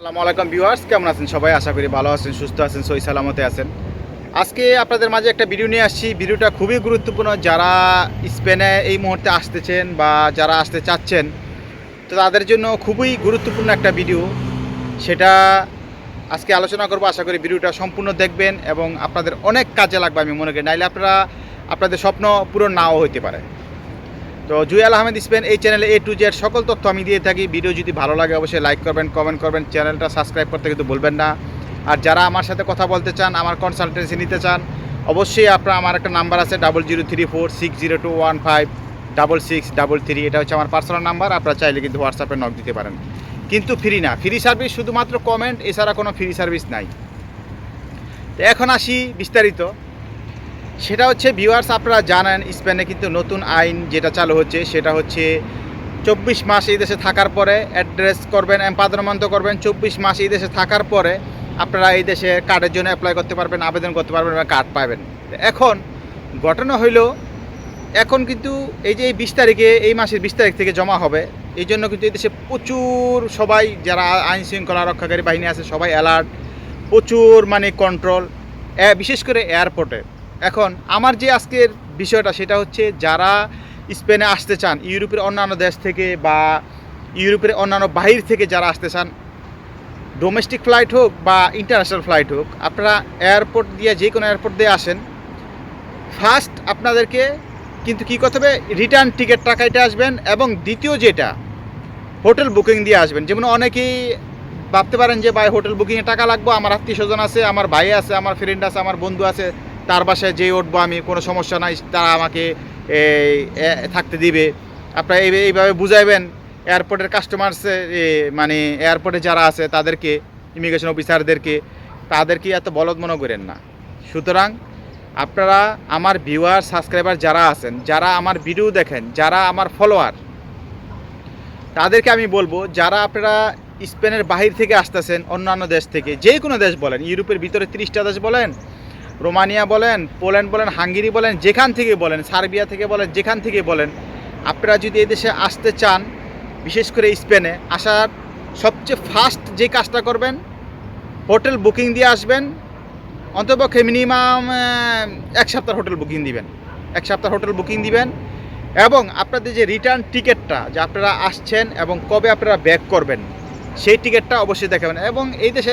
আসসালামু আলাইকুম ভিউয়ার্স, কেমন আছেন সবাই? আশা করি ভালো আছেন, সুস্থ আছেন, সই সালামতে আছেন। আজকে আপনাদের মাঝে একটা ভিডিও নিয়ে আসছি। ভিডিওটা খুবই গুরুত্বপূর্ণ। যারা স্পেনে এই মুহূর্তে আসতেছেন বা যারা আসতে চাচ্ছেন, তো তাদের জন্য খুবই গুরুত্বপূর্ণ একটা ভিডিও। সেটা আজকে আলোচনা করব। আশা করি ভিডিওটা সম্পূর্ণ দেখবেন এবং আপনাদের অনেক কাজে লাগবে আমি মনে করি। নাইলে আপনারা, আপনাদের স্বপ্ন পূরণ নাও হইতে পারে। তো জুয়েল আহমেদ স্পেন এই চ্যানেলে এ টু জেড সকল তথ্য আমি দিয়ে থাকি। ভিডিও যদি ভালো লাগে অবশ্যই লাইক করবেন, কমেন্ট করবেন, চ্যানেলটা সাবস্ক্রাইব করতে কিন্তু ভুলবেন না। আর যারা আমার সাথে কথা বলতে চান, আমার কনসালটেন্সি নিতে চান, অবশ্যই আপনার আমার একটা নাম্বার আছে double zero three four six zero two one five double six double three এটা হচ্ছে আমার পার্সোনাল নাম্বার আপনারা চাইলে কিন্তু হোয়াটসঅ্যাপে নক দিতে পারেন। কিন্তু ফ্রি না। ফ্রি সার্ভিস শুধুমাত্র কমেন্ট এছাড়া কোনো ফ্রি সার্ভিস নাই। তো এখন আসি বিস্তারিত। সেটা হচ্ছে ভিউয়ার্স আপনারা জানেন, স্পেনে কিন্তু নতুন আইন যেটা চালু হচ্ছে, সেটা হচ্ছে চব্বিশ মাস এই দেশে থাকার পরে অ্যাড্রেস করবেন, এম্পাদনমন্ত করবেন, চব্বিশ মাস এই দেশে থাকার পরে আপনারা এই দেশে কার্ডের জন্য অ্যাপ্লাই করতে পারবেন, আবেদন করতে পারবেন বা কার্ড পাবেন। এখন ঘটনা হইল, এখন কিন্তু এই যে এই বিশ তারিখে, এই মাসের বিশ তারিখ থেকে জমা হবে, এই জন্য কিন্তু এই দেশে প্রচুর সবাই, যারা আইন শৃঙ্খলা রক্ষাকারী বাহিনী আছে, সবাই অ্যালার্ট প্রচুর মানে কন্ট্রোল বিশেষ করে এয়ারপোর্টে এখন আমার যে আজকের বিষয়টা সেটা হচ্ছে যারা স্পেনে আসতে চান, ইউরোপের অন্যান্য দেশ থেকে বা ইউরোপের অন্যান্য বাহির থেকে যারা আসতে চান ডোমেস্টিক ফ্লাইট হোক বা ইন্টারন্যাশনাল ফ্লাইট হোক, আপনারা এয়ারপোর্ট দিয়ে যে কোনো এয়ারপোর্ট দিয়ে আসেন। ফার্স্ট আপনাদেরকে কিন্তু কী করতে হবে? রিটার্ন টিকিট টাকাইতে আসবেন এবং দ্বিতীয় যেটা হোটেল বুকিং দিয়ে আসবেন। যেমন অনেকেই ভাবতে পারেন যে, ভাই হোটেল বুকিংয়ে টাকা লাগবো, আমার আত্মীয় স্বজন আছে, আমার ভাই আছে, আমার ফ্রেন্ড আছে, আমার বন্ধু আছে। তার বাসায় যেয়ে উঠবো, আমি কোনো সমস্যা নাই, তারা আমাকে থাকতে দিবে। আপনারা এই, এইভাবে বুঝাইবেন, এয়ারপোর্টের কাস্টমার্সে মানে এয়ারপোর্টে যারা আছে, তাদেরকে ইমিগ্রেশন অফিসারদেরকে তাদেরকে এত বলদ মনে করেন না। সুতরাং আপনারা আমার ভিউয়ার সাবস্ক্রাইবার যারা আছেন, যারা আমার ভিডিও দেখেন, যারা আমার ফলোয়ার তাদেরকে আমি বলব, যারা আপনারা স্পেনের বাহির থেকে আসতেছেন, অন্যান্য দেশ থেকে যে কোনো দেশ বলেন, ইউরোপের ভিতরে তিরিশটা দেশ বলেন রোমানিয়া বলেন, পোল্যান্ড বলেন, হাঙ্গেরি বলেন, যেখান থেকে বলেন, সার্বিয়া থেকে বলেন, যেখান থেকে বলেন, আপনারা যদি এই দেশে আসতে চান, বিশেষ করে স্পেনে, আসার সবচেয়ে ফার্স্ট যে কাজটা করবেন, হোটেল বুকিং দিয়ে আসবেন অন্তপক্ষে মিনিমাম এক সপ্তাহ হোটেল বুকিং দিবেন। এক সপ্তাহ হোটেল বুকিং দিবেন এবং আপনাদের যে রিটার্ন টিকিটটা যে আপনারা আসছেন এবং কবে আপনারা ব্যাক করবেন, সেই টিকিটটা অবশ্যই দেখাবেন। এবং এই দেশে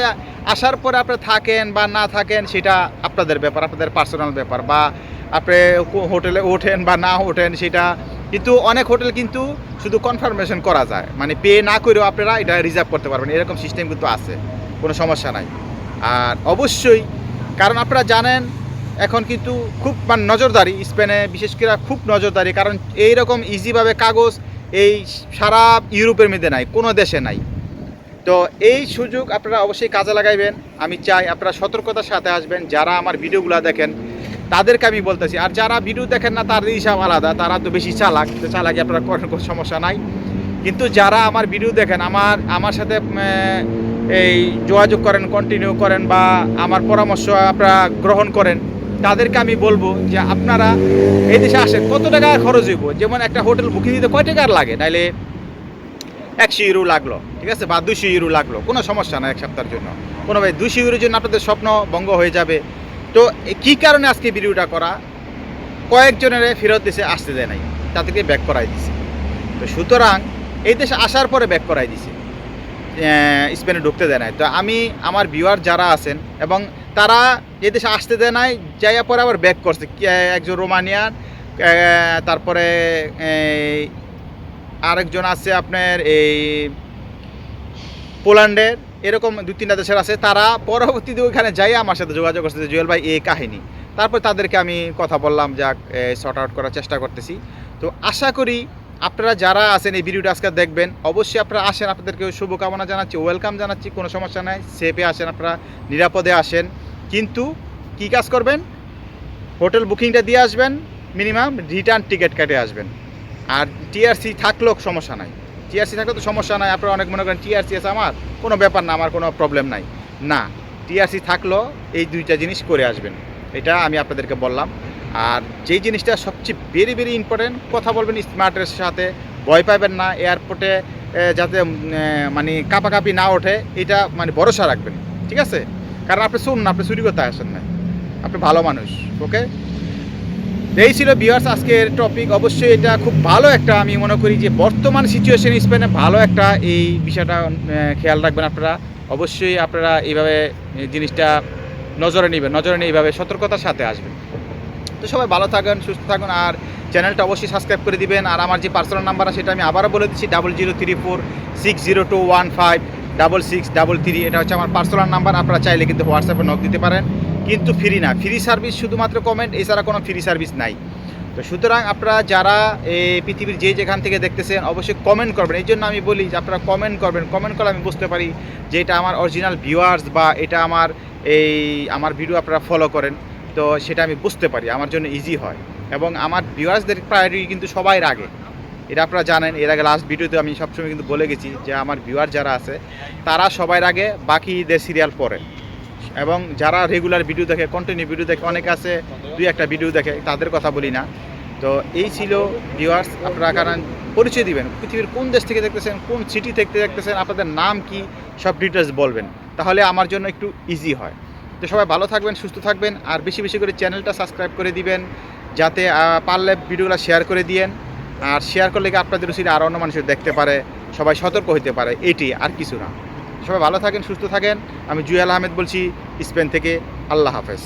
আসার পরে আপনি থাকেন বা না থাকেন, সেটা আপনাদের ব্যাপার, আপনাদের পার্সোনাল ব্যাপার বা আপনি হোটেলে ওঠেন বা না ওঠেন, সেটা কিন্তু অনেক হোটেল কিন্তু শুধু কনফার্মেশন করা যায়। মানে পে না করেও আপনারা এটা রিজার্ভ করতে পারবেন। এরকম সিস্টেম কিন্তু আছে। কোনো সমস্যা নাই। আর অবশ্যই, কারণ আপনারা জানেন, এখন কিন্তু খুব মানে নজরদারি স্পেনে, বিশেষ করে খুব নজরদারি। কারণ এইরকম ইজিভাবে কাগজ এই সারা ইউরোপের মধ্যে নাই, কোনো দেশে নাই। তো এই সুযোগ আপনারা অবশ্যই কাজে লাগাইবেন। আমি চাই আপনারা সতর্কতার সাথে আসবেন। যারা আমার ভিডিওগুলো দেখেন, তাদেরকে আমি বলতেছি। আর যারা ভিডিও দেখেন না, তার হিসাব আলাদা। তারা তো বেশি চালাক। তো চালাকি আপনারা কোনো সমস্যা নাই। কিন্তু যারা আমার ভিডিও দেখেন, আমার আমার সাথে এই যোগাযোগ করেন কন্টিনিউ করেন বা আমার পরামর্শ আপনারা গ্রহণ করেন, তাদেরকে আমি বলব যে আপনারা এই দেশে আসেন। কত টাকা খরচ হইব? যেমন একটা হোটেল বুকিং দিতে কয় টাকার লাগে? নাইলে একশো ইউরো লাগল, ঠিক আছে? বা দুশো ইউরো লাগল, কোনো সমস্যা না এক সপ্তাহের জন্য। কোনো ভাই দুশো ইউরোর জন্য আপনাদের স্বপ্ন ভঙ্গ হয়ে যাবে। তো কী কারণে আজকে ভিডিওটা করা? কয়েকজনের ফেরত দেশে আসতে দেয় নাই, তাদেরকে ব্যাক করাই দিছে। তো সুতরাং এই দেশে আসার পরে ব্যাক করাই দিছে। স্পেনে ঢুকতে দেয় নাই। তো আমি, আমার ভিউয়ার যারা আছেন এবং তারা এই দেশে আসতে দেয় নাই, যাইয়া পরে আবার ব্যাক করছে। একজন রোমানিয়ান তারপরে আরেকজন আছে আপনার এই পোল্যান্ডের, এরকম দু তিনটা দেশের আছে, তারা পরবর্তীতে ওইখানে যাই আমার সাথে যোগাযোগ করছে যে, জুয়েল ভাই, এই কাহিনী। তারপর তাদেরকে আমি কথা বললাম, যাক শর্ট আউট করার চেষ্টা করতেছি। তো আশা করি আপনারা যারা আছেন এই ভিডিওটা আজকে দেখবেন, অবশ্যই আপনারা আসেন আপনাদেরকে শুভকামনা জানাচ্ছি ওয়েলকাম জানাচ্ছি, কোনো সমস্যা নাই সেফে আসেন আপনারা, নিরাপদে আসেন। কিন্তু কি কাজ করবেন? হোটেল বুকিংটা দিয়ে আসবেন মিনিমাম রিটার্ন টিকিট কেটে আসবেন। আর টিআরসি থাকলেও সমস্যা নাই। টিআরসি থাকলে তো সমস্যা নাই, আপনারা অনেক মনে করেন টিআরসি আছে আমার, কোনো ব্যাপার না, আমার কোনো প্রবলেম নাই। না টিআরসি থাকলেও এই দুইটা জিনিস করে আসবেন, এটা আমি আপনাদেরকে বললাম। আর যেই জিনিসটা সবচেয়ে ভেরি ভেরি ইম্পর্টেন্ট কথা বলবেন স্মার্টের সাথে, ভয় পাবেন না এয়ারপোর্টে যাতে মানে কাপাকাপি না ওঠে, এটা মানে ভরসা রাখবেন, ঠিক আছে? কারণ আপনি শুনুন না, আপনি চুরি করতে আসেন না। আপনি ভালো মানুষ ওকে এই ছিল বিয়ার্স আজকের টপিক অবশ্যই এটা খুব ভালো একটা, আমি মনে করি যে বর্তমান সিচুয়েশন স্পেনে ভালো একটা এই বিষয়টা খেয়াল রাখবেন আপনারা। অবশ্যই আপনারা এইভাবে জিনিসটা নজরে নেবেন, নজরে নিয়ে এইভাবে সতর্কতার সাথে আসবেন। তো সবাই ভালো থাকুন, সুস্থ থাকুন, আর চ্যানেলটা অবশ্যই সাবস্ক্রাইব করে দিবেন। আর আমার যে পার্সোনাল নাম্বার আছে, সেটা আমি আবারও বলে দিচ্ছি double zero three four six zero two one five double six double three এটা হচ্ছে আমার পার্সোনাল নাম্বার আপনারা চাইলে কিন্তু হোয়াটসঅ্যাপে নক দিতে পারেন। কিন্তু ফ্রি না। ফ্রি সার্ভিস শুধুমাত্র কমেন্ট এছাড়া কোনো ফ্রি সার্ভিস নাই। তো সুতরাং আপনারা যারা এই পৃথিবীর যে যেখান থেকে দেখতেছেন, অবশ্যই কমেন্ট করবেন। এই জন্য আমি বলি যে আপনারা কমেন্ট করবেন। কমেন্ট করলে আমি বুঝতে পারি যে এটা আমার অরিজিনাল ভিউয়ার্স বা এটা আমার, এই, আমার ভিডিও আপনারা ফলো করেন। তো সেটা আমি বুঝতে পারি। আমার জন্য ইজি হয়। এবং আমার ভিউয়ার্সদের প্রায়োরিটি কিন্তু সবাই আগে এটা আপনারা জানেন। এর আগে লাস্ট ভিডিওতে আমি সবসময় কিন্তু বলে গেছি যে আমার ভিউয়ার যারা আছে, তারা সবার আগে বাকিদের সিরিয়াল পড়ে। এবং যারা রেগুলার ভিডিও দেখে কন্টিনিউ ভিডিও দেখে, অনেকে আছে, দুই একটা ভিডিও দেখে, তাদের কথা বলি না। তো এই ছিল ভিউয়ার্স আপনারা কারণ পরিচয় দিবেন, পৃথিবীর কোন দেশ থেকে দেখতেছেন, কোন সিটি থেকে দেখতেছেন, আপনাদের নাম কি, সব ডিটেলস বলবেন। তাহলে আমার জন্য একটু ইজি হয়। তো সবাই ভালো থাকবেন, সুস্থ থাকবেন, আর বেশি বেশি করে চ্যানেলটা সাবস্ক্রাইব করে দিবেন, যাতে পারলে ভিডিওগুলো শেয়ার করে দিয়েন। আর শেয়ার করলে আপনাদের রুচিটা আরও অন্য মানুষের দেখতে পারে, সবাই সতর্ক হতে পারে, এটি আর কিছু না। সবাই ভালো থাকেন সুস্থ থাকেন। আমি জুয়েল আহমেদ বলছি স্পেন থেকে আল্লাহ হাফেজ।